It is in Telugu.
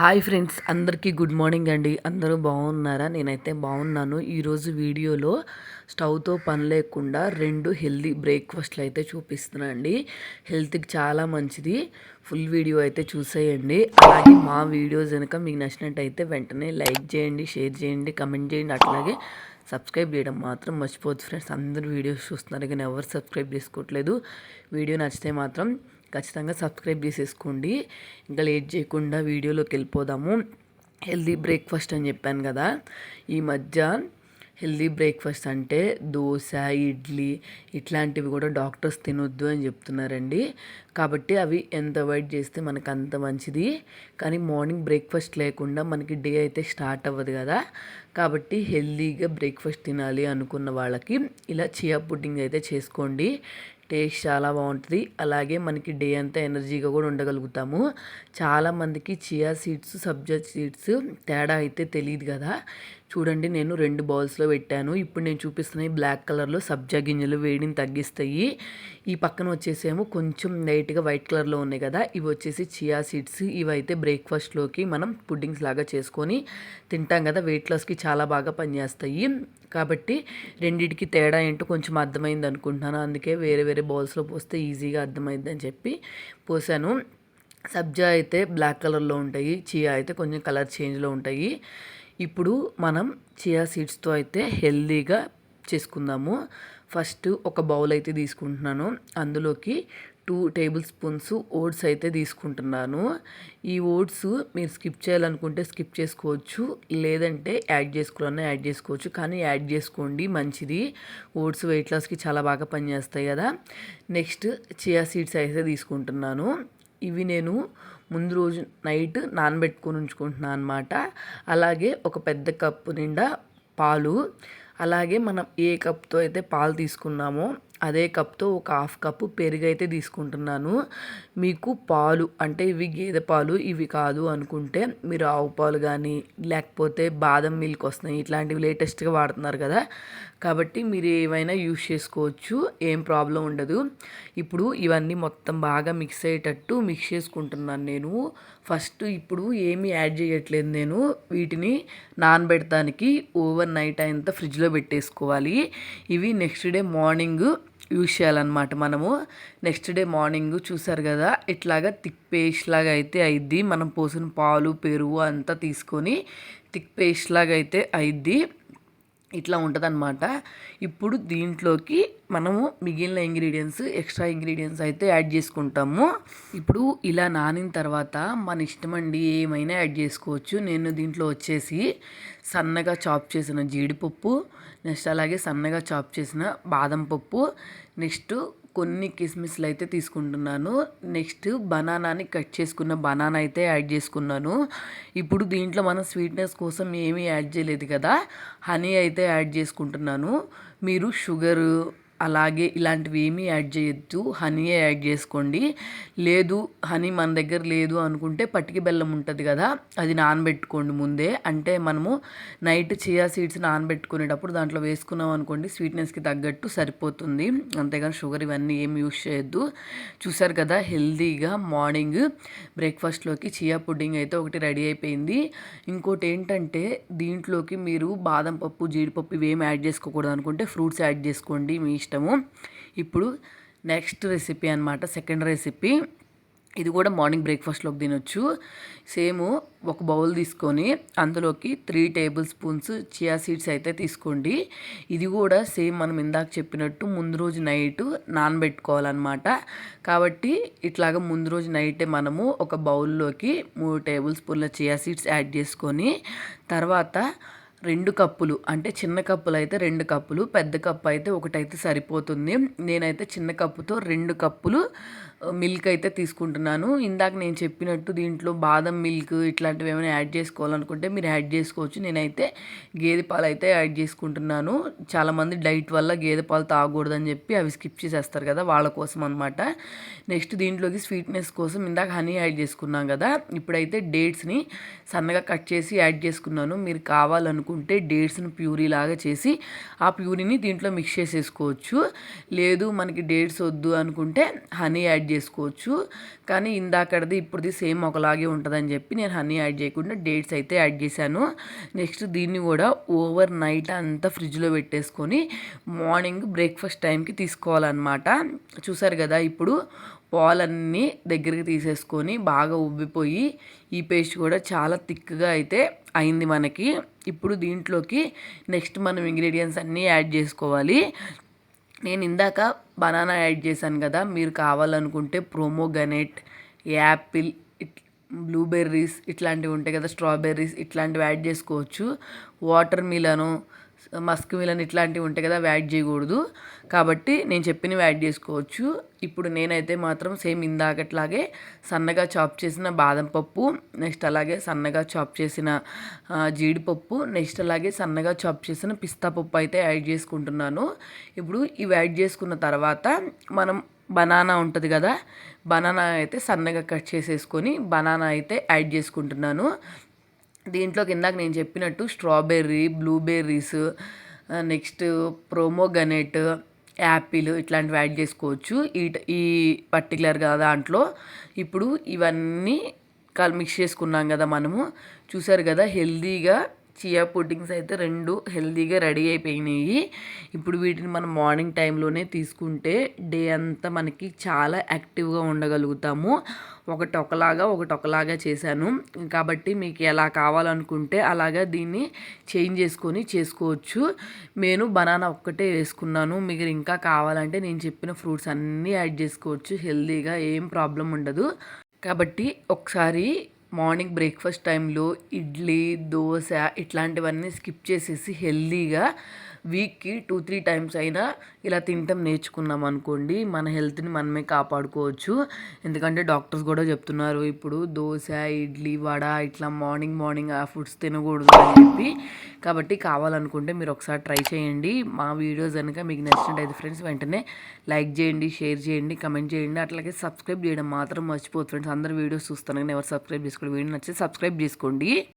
హాయ్ ఫ్రెండ్స్ అందరికీ గుడ్ మార్నింగ్ అండి. అందరూ బాగున్నారా? నేనైతే బాగున్నాను. ఈరోజు వీడియోలో స్టవ్తో పని లేకుండా రెండు హెల్దీ బ్రేక్ఫాస్ట్లు అయితే చూపిస్తున్నా అండి. హెల్త్కి చాలా మంచిది. ఫుల్ వీడియో అయితే చూసేయండి. అలాగే మా వీడియోస్ కనుక మీకు నచ్చినట్టయితే వెంటనే లైక్ చేయండి షేర్ చేయండి కమెంట్ చేయండి. అట్లాగే సబ్స్క్రైబ్ చేయడం మాత్రం మర్చిపోవద్దు ఫ్రెండ్స్. అందరూ వీడియోస్ చూస్తున్నారు కానీ ఎవరు సబ్స్క్రైబ్ చేసుకోవట్లేదు. వీడియో నచ్చితే మాత్రం ఖచ్చితంగా సబ్స్క్రైబ్ చేసేసుకోండి. ఇంకా లేట్ చేయకుండా వీడియోలోకి వెళ్ళిపోదాము. హెల్దీ బ్రేక్ఫాస్ట్ అని చెప్పాను కదా. ఈ మధ్య హెల్దీ బ్రేక్ఫాస్ట్ అంటే దోశ ఇడ్లీ ఇట్లాంటివి కూడా డాక్టర్స్ తినొద్దు అని చెప్తున్నారండి. కాబట్టి అవి ఎంత అవాయిడ్ చేస్తే మనకు అంత మంచిది. కానీ మార్నింగ్ బ్రేక్ఫాస్ట్ లేకుండా మనకి డే అయితే స్టార్ట్ అవ్వదు కదా. కాబట్టి హెల్దీగా బ్రేక్ఫాస్ట్ తినాలి అనుకున్న వాళ్ళకి ఇలా చియా పుడ్డింగ్ అయితే చేసుకోండి. టేస్ట్ చాలా బాగుంటుంది. అలాగే మనకి డే అంతా ఎనర్జీగా కూడా ఉండగలుగుతాము. చాలామందికి చియా సీడ్స్ సబ్జా సీడ్స్ తేడా అయితే తెలియదు కదా. చూడండి నేను రెండు బౌల్స్లో పెట్టాను. ఇప్పుడు నేను చూపిస్తున్నాయి బ్లాక్ కలర్లో సబ్జా గింజలు వేడిని తగ్గిస్తాయి. ఈ పక్కన వచ్చేసేమో కొంచెం లైట్గా వైట్ కలర్లో ఉన్నాయి కదా ఇవి వచ్చేసి చియా సీడ్స్. ఇవైతే బ్రేక్ఫాస్ట్లోకి మనం పుడ్డింగ్స్ లాగా చేసుకొని తింటాం కదా వెయిట్ లాస్కి చాలా బాగా పనిచేస్తాయి. కాబట్టి రెండిటికి తేడా ఏంటో కొంచెం అర్థమైంది అనుకుంటున్నాను. అందుకే వేరే వేరే బౌల్స్లో పోస్తే ఈజీగా అర్థమైంది అని చెప్పి పోసాను. సబ్జా అయితే బ్లాక్ కలర్లో ఉంటాయి చియా అయితే కొంచెం కలర్ చేంజ్లో ఉంటాయి. ఇప్పుడు మనం చియా సీడ్స్తో అయితే హెల్దీగా చేసుకుందాము. ఫస్ట్ ఒక బౌల్ అయితే తీసుకుంటున్నాను. అందులోకి టూ టేబుల్ స్పూన్స్ ఓట్స్ అయితే తీసుకుంటున్నాను. ఈ ఓట్స్ మీరు స్కిప్ చేయాలనుకుంటే స్కిప్ చేసుకోవచ్చు. లేదంటే యాడ్ చేసుకోవాలన్నా యాడ్ చేసుకోవచ్చు. కానీ యాడ్ చేసుకోండి మంచిది. ఓట్స్ వెయిట్ లాస్కి చాలా బాగా పనిచేస్తాయి కదా. నెక్స్ట్ చియా సీడ్స్ అయితే తీసుకుంటున్నాను. ఇవి నేను ముందు రోజు నైట్ నానబెట్టుకొని ఉంచుకుంటున్నాను అనమాట అలాగే ఒక పెద్ద కప్పు నిండా పాలు. అలాగే మనం ఏ కప్తో అయితే పాలు తీసుకున్నామో అదే కప్తో ఒక హాఫ్ కప్పు పెరుగు అయితే తీసుకుంటున్నాను. మీకు పాలు అంటే ఇవి గేదె పాలు ఇవి కాదు అనుకుంటే మీరు ఆవు పాలు కానీ లేకపోతే బాదం మిల్క్ వస్తాయి. ఇట్లాంటివి లేటెస్ట్గా వాడుతున్నారు కదా. కాబట్టి మీరు ఏమైనా యూస్ చేసుకోవచ్చు. ఏం ప్రాబ్లం ఉండదు. ఇప్పుడు ఇవన్నీ మొత్తం బాగా మిక్స్ అయ్యేటట్టు మిక్స్ చేసుకుంటున్నాను నేను. ఫస్ట్ ఇప్పుడు ఏమీ యాడ్ చేయట్లేదు నేను. వీటిని నానబెడతానికి ఓవర్ నైట్ అయినంత ఫ్రిడ్జ్లో పెట్టేసుకోవాలి. ఇవి నెక్స్ట్ డే మార్నింగ్ యూజ్ చేయాలన్నమాట మనము నెక్స్ట్ డే మార్నింగ్ చూసారు కదా ఇట్లాగా థిక్ పేస్ట్ లాగా అయితే అయిద్ది. మనం పోసిన పాలు పెరుగు అంతా తీసుకొని థిక్ పేస్ట్ లాగా అయితే అయిద్ది. ఇట్లా ఉంటుందన్నమాట. ఇప్పుడు దీంట్లోకి మనము మిగిలిన ఇంగ్రీడియంట్స్ ఎక్స్ట్రా ఇంగ్రీడియంట్స్ అయితే యాడ్ చేసుకుంటాము. ఇప్పుడు ఇలా నానిన తర్వాత మన ఇష్టం అండి ఏమైనా యాడ్ చేసుకోవచ్చు. నేను దీంట్లో వచ్చేసి సన్నగా చాప్ చేసిన జీడిపప్పు నెక్స్ట్ అలాగే సన్నగా చాప్ చేసిన బాదం పప్పు. నెక్స్ట్ కొన్ని కిస్మిస్లు అయితే తీసుకుంటున్నాను. నెక్స్ట్ బనానాని కట్ చేసుకున్న బనానా అయితే యాడ్ చేసుకున్నాను. ఇప్పుడు దీంట్లో మనం స్వీట్నెస్ కోసం ఏమీ యాడ్ చేయలేదు కదా హనీ అయితే యాడ్ చేసుకుంటున్నాను. మీరు షుగరు అలాగే ఇలాంటివి ఏమీ యాడ్ చేయొద్దు. హనీయే యాడ్ చేసుకోండి. లేదు హనీ మన దగ్గర లేదు అనుకుంటే పట్టిక బెల్లం ఉంటుంది కదా అది నానబెట్టుకోండి ముందే. అంటే మనము నైట్ చియా సీడ్స్ నానబెట్టుకునేటప్పుడు దాంట్లో వేసుకున్నాం అనుకోండి స్వీట్నెస్కి తగ్గట్టు సరిపోతుంది. అంతేగాని షుగర్ ఇవన్నీ ఏం యూస్ చేయొద్దు. చూసారు కదా హెల్తీగా మార్నింగ్ బ్రేక్ఫాస్ట్లోకి చియా పుడ్డింగ్ అయితే ఒకటి రెడీ అయిపోయింది. ఇంకోటి ఏంటంటే దీంట్లోకి మీరు బాదం పప్పు జీడిపప్పు ఇవేం యాడ్ చేసుకోకూడదు అనుకుంటే ఫ్రూట్స్ యాడ్ చేసుకోండి. మీ ఇష్టము. ఇప్పుడు నెక్స్ట్ రెసిపీ అనమాట సెకండ్ రెసిపీ. ఇది కూడా మార్నింగ్ బ్రేక్ఫాస్ట్లోకి తినొచ్చు. సేమ్ ఒక బౌల్ తీసుకొని అందులోకి three table spoons chia seeds అయితే తీసుకోండి. ఇది కూడా సేమ్ మనం ఇందాక చెప్పినట్టు ముందు రోజు నైట్ నానబెట్టుకోవాలన్నమాట. కాబట్టి ఇట్లాగ ముందు రోజు నైటే మనము ఒక బౌల్లోకి మూడు టేబుల్ స్పూన్ల చియా సీడ్స్ యాడ్ చేసుకొని తర్వాత రెండు కప్పులు అంటే చిన్న కప్పులు అయితే రెండు కప్పులు పెద్ద కప్పు అయితే ఒకటైతే సరిపోతుంది. నేనైతే చిన్న కప్పుతో రెండు కప్పులు మిల్క్ అయితే తీసుకుంటున్నాను. ఇందాక నేను చెప్పినట్టు దీంట్లో బాదం మిల్క్ ఇట్లాంటివి ఏమైనా యాడ్ చేసుకోవాలనుకుంటే మీరు యాడ్ చేసుకోవచ్చు. నేనైతే గేదె పాలు అయితే యాడ్ చేసుకుంటున్నాను. చాలామంది డైట్ వల్ల గేదె పాలు తాగకూడదని చెప్పి అవి స్కిప్ చేసేస్తారు కదా వాళ్ళ కోసం అనమాట నెక్స్ట్ దీంట్లోకి స్వీట్నెస్ కోసం ఇందాక హనీ యాడ్ చేసుకున్నాం కదా ఇప్పుడైతే డేట్స్ని సన్నగా కట్ చేసి యాడ్ చేసుకున్నాను. మీరు కావాలనుకుంటే డేట్స్ని ప్యూరీ లాగా చేసి ఆ ప్యూరీని దీంట్లో మిక్స్ చేసేసుకోవచ్చు. లేదు మనకి డేట్స్ వద్దు అనుకుంటే హనీ యాడ్ చేసుకోవచ్చు. కానీ ఇందాకడది ఇప్పుడుది సేమ్ ఒకలాగే ఉంటుందని చెప్పి నేను హనీ యాడ్ చేయకుండా డేట్స్ అయితే యాడ్ చేశాను. నెక్స్ట్ దీన్ని కూడా ఓవర్ నైట్ అంతా ఫ్రిడ్జ్లో పెట్టేసుకొని మార్నింగ్ బ్రేక్ఫాస్ట్ టైంకి తీసుకోవాలన్నమాట. చూసారు కదా ఇప్పుడు పాలన్నీ దగ్గరికి తీసేసుకొని బాగా ఉబ్బిపోయి ఈ పేస్ట్ కూడా చాలా థిక్గా అయితే అయింది మనకి. ఇప్పుడు దీంట్లోకి నెక్స్ట్ మనం ఇంగ్రీడియంట్స్ అన్నీ యాడ్ చేసుకోవాలి. నేను ఇందాక బనానా యాడ్ చేశాను కదా మీరు కావాలనుకుంటే ప్రోమోగనెట్ యాపిల్ ఇట్ బ్లూబెర్రీస్ ఇట్లాంటివి ఉంటాయి కదా స్ట్రాబెర్రీస్ ఇట్లాంటివి యాడ్ చేసుకోవచ్చు. వాటర్ మిలను మస్క్ మిలన్ ఇట్లాంటివి ఉంటాయి కదా యాడ్ చేయకూడదు. కాబట్టి నేను చెప్పినవి యాడ్ చేసుకోవచ్చు. ఇప్పుడు నేనైతే మాత్రం సేమ్ ఇందాకట్లాగే సన్నగా చాప్ చేసిన బాదం పప్పు నెక్స్ట్ అలాగే సన్నగా చాప్ చేసిన జీడిపప్పు నెక్స్ట్ అలాగే సన్నగా చాప్ చేసిన పిస్తా పప్పు అయితే యాడ్ చేసుకుంటున్నాను. ఇప్పుడు ఇవి యాడ్ చేసుకున్న తర్వాత మనం బనానా ఉంటుంది కదా బనానా అయితే సన్నగా కట్ చేసేసుకొని బనానా అయితే యాడ్ చేసుకుంటున్నాను. దీంట్లో ఇందాక నేను చెప్పినట్టు strawberry blueberries next pomegranate apple ఇట్లాంటివి యాడ్ చేసుకోవచ్చు. ఈ ఈ పర్టికులర్గా దాంట్లో ఇప్పుడు ఇవన్నీ కల్ మిక్స్ చేసుకున్నాం కదా మనము. చూసారు కదా హెల్దీగా చియా పుడ్డింగ్స్ అయితే రెండు హెల్తీగా రెడీ అయిపోయినాయి. ఇప్పుడు వీటిని మనం మార్నింగ్ టైంలోనే తీసుకుంటే డే అంతా మనకి చాలా యాక్టివ్గా ఉండగలుగుతాము. ఒకటి ఒకలాగా ఒకటి ఒకలాగా చేశాను. కాబట్టి మీకు ఎలా కావాలనుకుంటే అలాగా దీన్ని చేంజ్ చేసుకొని చేసుకోవచ్చు. నేను బనానా ఒక్కటే వేసుకున్నాను. మీకు ఇంకా కావాలంటే నేను చెప్పిన ఫ్రూట్స్ అన్నీ యాడ్ చేసుకోవచ్చు. హెల్తీగా ఏం ప్రాబ్లం ఉండదు. కాబట్టి ఒకసారి మార్నింగ్ బ్రేక్ఫాస్ట్ టైంలో ఇడ్లీ దోశ ఇట్లాంటివన్నీ స్కిప్ చేసేసి హెల్దీగా వీక్కి టూ త్రీ టైమ్స్ అయినా ఇలా తినటం నేర్చుకున్నాం అనుకోండి. మన హెల్త్ని మనమే కాపాడుకోవచ్చు. ఎందుకంటే డాక్టర్స్ కూడా చెప్తున్నారు ఇప్పుడు దోశ ఇడ్లీ వడ ఇట్లా మార్నింగ్ మార్నింగ్ ఆ ఫుడ్స్ తినకూడదు అని చెప్పి. కాబట్టి కావాలనుకుంటే మీరు ఒకసారి ట్రై చేయండి. మా వీడియోస్ కనుక మీకు నచ్చినట్టయితే ఫ్రెండ్స్ వెంటనే లైక్ చేయండి షేర్ చేయండి కమెంట్ చేయండి. అట్లాగే సబ్స్క్రైబ్ చేయడం మాత్రం మర్చిపోతుంది ఫ్రెండ్స్. అందరు వీడియోస్ చూస్తాను కానీ ఎవరు సబ్స్క్రైబ్ చేసుకోండి. వీడియో నచ్చితే సబ్స్క్రైబ్ చేసుకోండి.